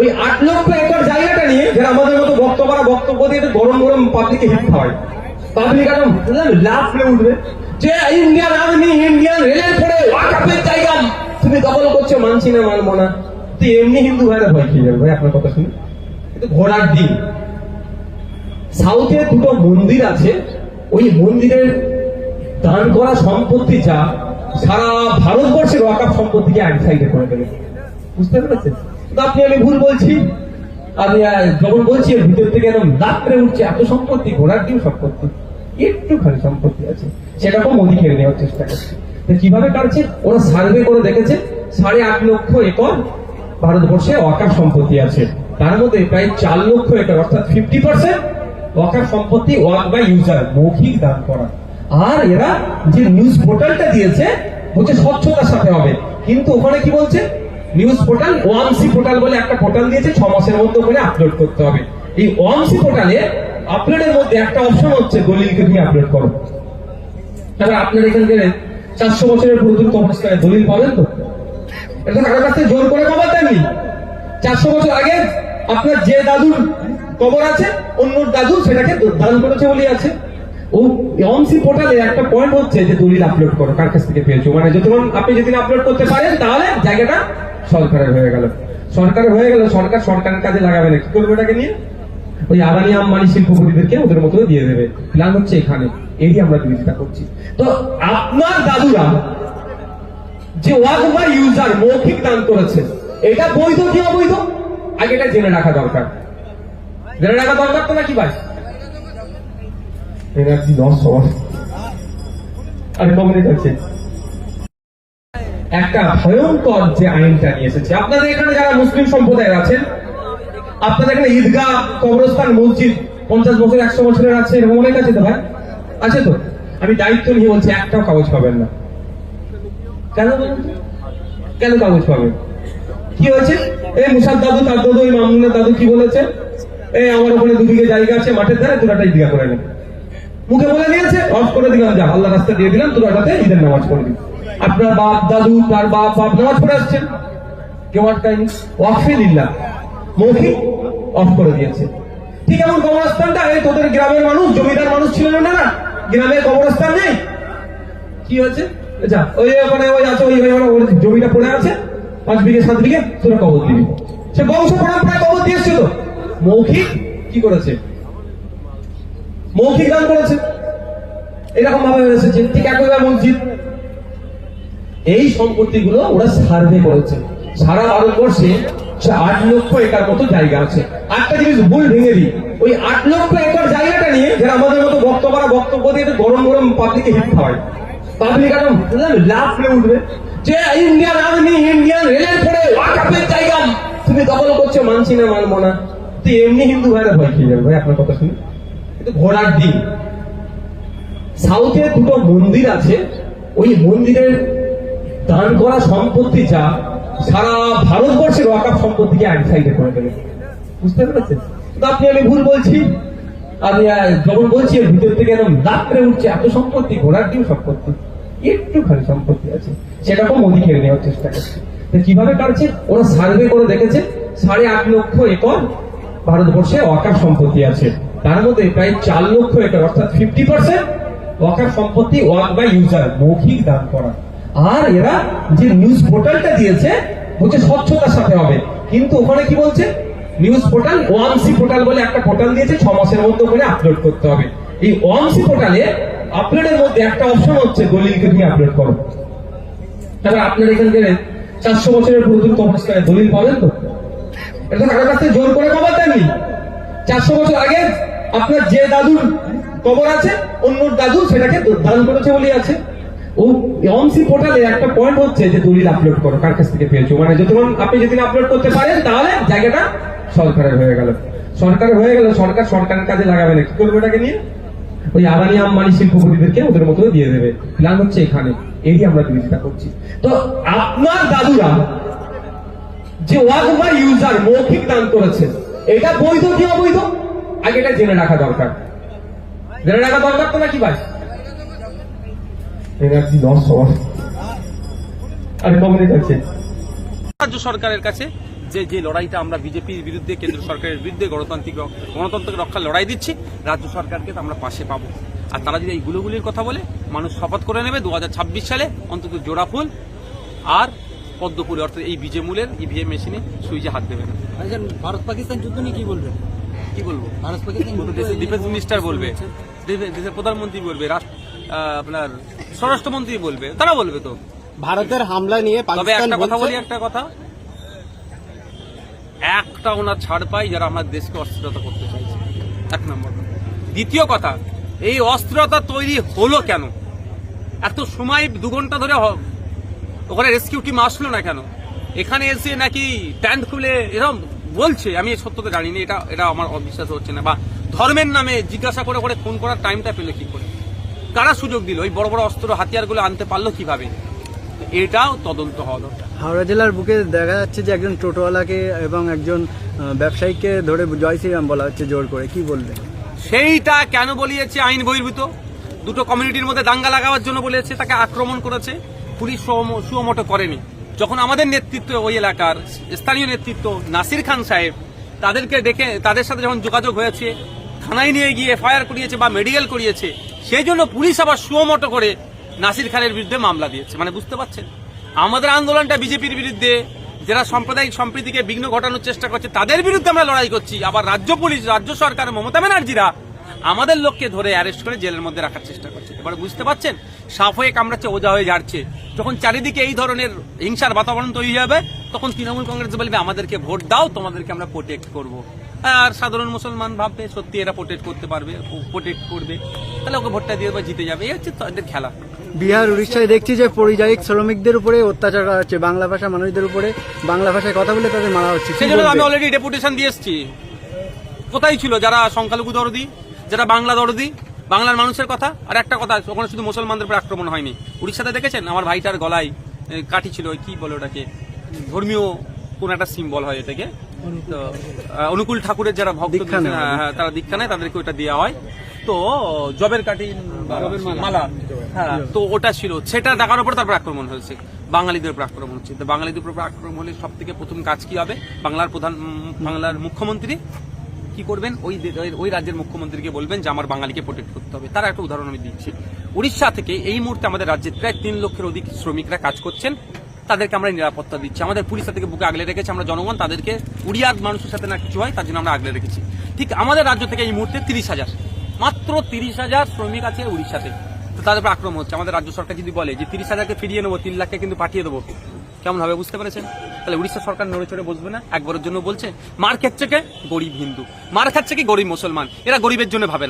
ওই আট লক্ষ একর জায়গাটা নিয়ে যারা আমাদের মতো বক্তব্য বক্তব্য দিয়ে গরম গরম পাবলিকে হিট খাওয়ায়। পাবলিক একদম লাভ উঠবে। যে ইন্ডিয়ান আর্মি, ইন্ডিয়ান রেলের পরে ওয়াকাপের জায়গা। তুমি দখল করছ, মানছি না, মানবো না। তো এমনি হিন্দু ভাইরা ভয় খেয়ে যাবে। ভাই, আপনার কথা শুনি। কিন্তু ঘোড়ার দিন সাউথে দুটো মন্দির আছে। ওই মন্দিরের দান করা সম্পত্তি যা সারা ভারতবর্ষের ওয়াকাপ সম্পত্তিকে এক সাইডে করে দেবে। বুঝতে পেরেছেন? আপনি, আমি ভুল বলছি। আমি যখন বলছি ভিতর থেকে একদম দাগ উঠছে, এত সম্পত্তি, ঘোড়ার ডিম সম্পত্তি? একটুখানি সম্পত্তি আছে। সেটাকেও মোদি খেয়ে নেওয়ার চেষ্টা করছে। কীভাবে কাটছে? ওরা সার্ভে করে দেখেছে, সাড়ে আট লক্ষ একর ভারতবর্ষে ওয়াকার সম্পত্তি আছে। তার মধ্যে প্রায় চার লক্ষ একর, অর্থাৎ ফিফটি পার্সেন্ট ওয়াকার সম্পত্তি ওয়াক বাই ইউজার, মৌখিক দান করা। আর এরা যে নিউজ পোর্টালটা দিয়েছে, বলছে স্বচ্ছতার সাথে হবে। কিন্তু ওখানে কি বলছে? নিউজ পোর্টাল ওয়ামসি পোর্টাল বলে একটা পোর্টাল দিয়েছে, ছ মাসের মধ্যে করে আপলোড করতে হবে। এই ওয়ামসি পোর্টালে আপলোডের মধ্যে একটা অপশন হচ্ছে, দলিলকে তুমি আপলোড করো। তাহলে আপনার এখান থেকে চারশো বছরের পুরাতন কবরস্থানে দলিল পাবেন তো? এটা কারোর জোর করে কবর দেননি চারশো বছর আগে আপনার যে দাদুর কবর আছে, অন্য দাদু সেটাকে দান করেছে বলেই আছে। ও অমসি পোর্টালে একটা পয়েন্ট হচ্ছে যে দলিল আপলোড করো, কার কাছ থেকে পেয়েছ? মানে যতক্ষণ আপনি যদি আপলোড করতে পারেন, তাহলে জায়গাটা সরকারের হয়ে গেল। সরকারের হয়ে গেল সরকার সরকারের কাজে লাগাবে না কি করবে এটাকে নিয়ে? ওই আদানি আম্বানি শিল্পপতিদেরকে ওদের মতো দিয়ে দেবে। প্ল্যান হচ্ছে এখানে। এই আমরা বিরোধিতা করছি। তো আপনার দাদুরা যে ওয়াক বা ইউজার মৌখিক দান করেছে এটা বৈধ কি অবৈধ? আগে এটা জেনে রাখা দরকার। জেনে রাখা দরকার তো নাকি ভাই? এনার্জি লস হওয়ার আরে কমনে যাচ্ছে একটা ভয়ঙ্কর যে আইনটা নিয়ে এসেছে। আপনাদের এখানে যারা মুসলিম সম্প্রদায়ের আছেন, আপনাদের এখানে ঈদগাহ, কবরস্থান, মসজিদ, পঞ্চাশ বছর, একশো বছরের আছে, এরকম অনেক আছে তো ভাই? আছে তো? আমি দায়িত্ব নিয়ে বলছি, একটাও কাগজ পাবেন না। কেন কেন কাগজ পাবেন? কি হয়েছে? এই মুসাদ দাদু, তার দাদু ওই মামুনের দাদু কি বলেছে? এই আমার ওখানে দুদিকে জায়গা আছে, মাঠের ধারে তোরাটা ঈদগা করে নেন মুখে বলে দিয়েছে, অফ করে দিলাম, যা আল্লাহ রাস্তা দিয়ে দিলাম, তোরাটাতে ঈদের নামাজ পড়ে দিন আপনার বাপ দাদু তার বাপ বাপ নামাজ পড়ে আসছেন কেউ আটকায়নি ওয়াকফে দিল্লা মৌখিক অফ করে দিয়েছে। ঠিক এমন কবরস্থানটা, এই তোদের গ্রামের মানুষ, জমিদার মানুষ ছিল না না? গ্রামে কবরস্থান নেই? কি হয়েছে? যা ওই ওখানে ওই আছে, ওই ওই জমিটা পড়ে আছে। পাঁচ বিঘে, সাত বিঘে, তোরা কবর দিবি। সে বংশ পরম্পরায় কবর দিয়েছিল। মৌখিক কি করেছে? মৌখিক দান করেছে। এরকম ভাবে এসেছে। ঠিক একইভাবে মসজিদ। এই সম্পত্তিগুলো ওরা সার্ভে করেছে। সারা ভারতবর্ষে আট লক্ষ একর মতো জায়গা আছে। একটা জিনিস ভুল ভেঙে দিই, ওই আট লক্ষ একর জায়গাটা নিয়ে যারা আমাদের মতো বক্তব্য বক্তব্য দিয়ে গরম গরম পাবলিকে হিট খাওয়ায়। পাবলিক একদম লাভ করে উঠবে। যে ইন্ডিয়ান আর্মি ইন্ডিয়ান রেলের পরে জায়গা। তুমি দখল করছ, মানছি না, মানবো না। তুই এমনি হিন্দু ভাইরা ভয় খেয়ে যাবে। ভাই, আপনার কথা শুনি। কিন্তু ঘোড়ার দিন সাউথে দুটো মন্দির আছে। ওই মন্দিরের দান করা সম্পত্তি যা সারা ভারতবর্ষের ওয়াকাপ সম্পত্তিকে এক সাইডে করে দেবে। বুঝতে পেরেছেন? আপনি, আমি ভুল বলছি? আমি যখন বলছি, এর ভিতর থেকে একদম দাগ করে উঠছে, এত সম্পত্তি, ঘোড়ার ডিম সম্পত্তি? একটুখানি সম্পত্তি আছে। সেটাকেও মোদি খেয়ে নেওয়ার চেষ্টা করছে। কীভাবে কাটছে? ওরা সার্ভে করে দেখেছে, সাড়ে আট লক্ষ একর ভারতবর্ষে ওয়াকার সম্পত্তি আছে। তার মধ্যে প্রায় চার লক্ষ একর, অর্থাৎ ফিফটি পার্সেন্ট ওয়াকার সম্পত্তি ওয়াক বাই ইউজার মৌখিক দান করা। আর এরা যে নিউজ পোর্টালটা দিয়েছে, বলছে স্বচ্ছতার সাথে হবে। কিন্তু ওখানে কি বলছে? নিউজ পোর্টাল ওয়ামসি পোর্টাল বলে একটা পোর্টাল দিয়েছে, ছ মাসের মধ্যে করে আপলোড করতে হবে। এই ওয়ামসি পোর্টালে আপলোডের মধ্যে একটা অপশন হচ্ছে দলিলকে তুমি আপলোড করো। তাহলে আপনার এখান থেকে চারশো বছরের পুরাতন কবরস্থানে দলিল পাবেন তো? এটা কারোর কাছ থেকে জোর করে কবর দেননি। চারশো বছর আগে আপনার যে দাদুর কবর আছে অন্য দাদু সেটাকে দান করেছে বলে আছে। ও অমসি পোর্টালে একটা পয়েন্ট হচ্ছে যে দলিল আপলোড করো, কার কাছ থেকে পেয়েছ? মানে যতক্ষণ আপনি যদি আপলোড করতে পারেন, তাহলে জায়গাটা সরকারের হয়ে গেল। সরকারের হয়ে গেল সরকার সরকারের কাজে লাগাবে না। কি করবে এটাকে নিয়ে? ওই আদানি শিল্পপতিদেরকে ওদের মতো দিয়ে দেবে। প্ল্যান হচ্ছে এখানে। আমরা বিরোধিতা করছি। তো আপনার দাদুরা যে ইউজার মৌখিক দান করেছে, এটা বৈধ কি অবৈধ? আগে এটা জেনে রাখা দরকার। জেনে রাখা দরকার তো নাকি ভাই? এনার্জি লস হওয়ার। আরে কমনে যাচ্ছে রাজ্য সরকারের কাছে রাজ্যে যে লড়াইটা আমরা বিজেপির বিরুদ্ধে কেন্দ্র সরকারের বিরুদ্ধে গণতান্ত্রিক গণতন্ত্রকে রক্ষার লড়াই দিচ্ছি রাজ্য সরকারকে আমরা পাশে পাবো। আর তারা যদি এই গুলোগুলির কথা বলে মানুষ শপথ করে নেবে দুহাজার ছাব্বিশ সালে অন্তত জোড়া ফুল আর পদ্মপুরি অর্থাৎ এই বিজে মূলের ইভিএম মেশিনে সুইচে হাত দেবে না। ভারত পাকিস্তান যুদ্ধ নিয়ে কি বলবেন? কি বলব? ভারত পাকিস্তান ডিফেন্স মিনিস্টার বলবে। দেশে- দেশের প্রধানমন্ত্রী বলবে রাষ্ট্র আহ, আপনার স্বরাষ্ট্রমন্ত্রী বলবে তারা বলবে তো। ভারতের হামলা নিয়ে তবে একটা কথা বলি একটা কথা। একটা ওনার ছাড় পাই যারা আমার দেশকে অস্থিরতা করতে চাইছে। এক নম্বর দ্বিতীয় কথা এই অস্থিরতা তৈরি হলো কেন? এত সময় দু ঘণ্টা ধরে ওখানে রেস্কিউ টিম আসলো না কেন? এখানে এসে নাকি ট্যান্ট খুলে এরকম বলছে আমি সত্যতা জানি না এটা এটা আমার অবিশ্বাস হচ্ছে না। বা ধর্মের নামে জিজ্ঞাসা করে করে ফোন করার টাইমটা পেলে কি করে? কারা সুযোগ দিল? ওই বড় বড় অস্ত্র হাতিয়ারগুলো আনতে পারল কীভাবে? এটাও তদন্ত হওয়া দরকার হাওড়া জেলার বুকে দেখা যাচ্ছে যে একজন টোটোওয়ালাকে এবং একজন ব্যবসায়ীকে ধরে জয় শ্রীরাম বলা হচ্ছে জোর করে। কি বলবেন? সেইটা কেন বলিয়েছে আইন বহির্ভূত? দুটো কমিউনিটির মধ্যে দাঙ্গা লাগাবার জন্য বলেছে তাকে আক্রমণ করেছে। পুলিশ সুম- সুমোটো করেনি। যখন আমাদের নেতৃত্ব ওই এলাকার স্থানীয় নেতৃত্ব নাসির খান সাহেব তাদেরকে ডেকে তাদের সাথে যখন যোগাযোগ হয়েছে থানায় নিয়ে গিয়ে এফআইআর করিয়েছে বা মেডিকেল করিয়েছে সেই জন্য পুলিশ আবার সুমোটো করে নাসির খানের বিরুদ্ধে মামলা দিয়েছে। মানে বুঝতে পারছেন? আমাদের আন্দোলনটা বিজেপির বিরুদ্ধে, যারা সাম্প্রদায়িক সম্প্রীতিকে বিঘ্ন ঘটানোর চেষ্টা করছে, তাদের বিরুদ্ধে আমরা লড়াই করছি। আবার রাজ্য পুলিশ, রাজ্য সরকার, মমতা ব্যানার্জিরা আমাদের লোককে ধরে অ্যারেস্ট করে জেলের মধ্যে রাখার চেষ্টা করছে। এবার বুঝতে পারছেন? সাপ হয়ে কামড়াচ্ছে, ওজা হয়ে যাচ্ছে যখন চারিদিকে এই ধরনের হিংসার বাতাবরণ তৈরি হবে, তখন তৃণমূল কংগ্রেস বলবে, আমাদেরকে ভোট দাও, তোমাদেরকে আমরা প্রোটেক্ট করব। আর সাধারণ মুসলমান ভাববে সত্যি এরা প্রোটেক্ট করতে পারবে প্রোটেক্ট করবে। তাহলে ওকে ভোটটা দিয়ে দেবে, জিতে যাবে। এই হচ্ছে তাদের খেলা। বিহার উড়িষ্যায় দেখছি যে পরিযায়ী শ্রমিকদের উপরে অত্যাচার করা হচ্ছে বাংলা ভাষা মানুষদের উপরে বাংলা ভাষায় কথা বলে তাদের মারা হচ্ছে। সেই জন্য আমি অলরেডি ডেপুটেশন দিয়ে এসেছি। কোথায় ছিল? যারা সংখ্যালঘু দরদি যারা বাংলা দরদি বাংলার মানুষের কথা। আর একটা কথা ওখানে শুধু মুসলমানদের উপর আক্রমণ হয়নি। উড়িষ্যাতে দেখেছেন? আমার ভাইটার গলায় কাঠি ছিল কি বলে ওটাকে? ধর্মীয় কোন একটা সিম্বল হয় এটাকে। তো অনুকূল ঠাকুরের যারা ভক্ত হ্যাঁ, হ্যাঁ, তারা দীক্ষা নেয় তাদেরকে ওটা দেওয়া হয়। তো জবের বা মালা। হ্যাঁ তো ওটা ছিল। সেটা দেখার উপর তারপর আক্রমণ হয়েছে। বাঙালিদের উপর আক্রমণ হচ্ছে। তো বাঙালিদের উপর আক্রমণ হলে সব থেকে প্রথম কাজ কি হবে? বাংলার প্রধান বাংলার মুখ্যমন্ত্রী কি করবেন? ওই ওই- ওই রাজ্যের মুখ্যমন্ত্রীকে বলবেন যে আমার বাঙালিকে প্রোটেক্ট করতে হবে। তার একটা উদাহরণ আমি দিচ্ছি। উড়িষ্যা থেকে এই মুহূর্তে আমাদের রাজ্যে প্রায় তিন লক্ষের অধিক শ্রমিকরা কাজ করছেন। তাদেরকে আমরা নিরাপত্তা দিচ্ছি। আমাদের পুলিশ তাদেরকে বুকে আগলে রেখেছে, আমরা জনগণ তাদেরকে উড়িয়ার মানুষের সাথে না কিছু হয়, তার জন্য আমরা আগলে রেখেছি। ঠিক আমাদের রাজ্য থেকে এই মুহূর্তে তিরিশ হাজার, মাত্র তিরিশ হাজার শ্রমিক আছে উড়িষ্যাতে। তো তাদের উপর আক্রমণ হচ্ছে। আমাদের রাজ্য সরকার যদি বলে যে তিরিশ হাজারকে ফিরিয়ে নেব, তিন লাখকে কিন্তু পাঠিয়ে দেবো, কেমন হবে বুঝতে পেরেছেন? তাহলে উড়িষ্যা সরকার নড়ে চড়ে বসবে না? একবারের জন্য বলছে, মার খাচ্ছে কে? গরিব হিন্দু। মার খাচ্ছে কি? গরিব মুসলমান। এরা গরিবের জন্য ভাবে না।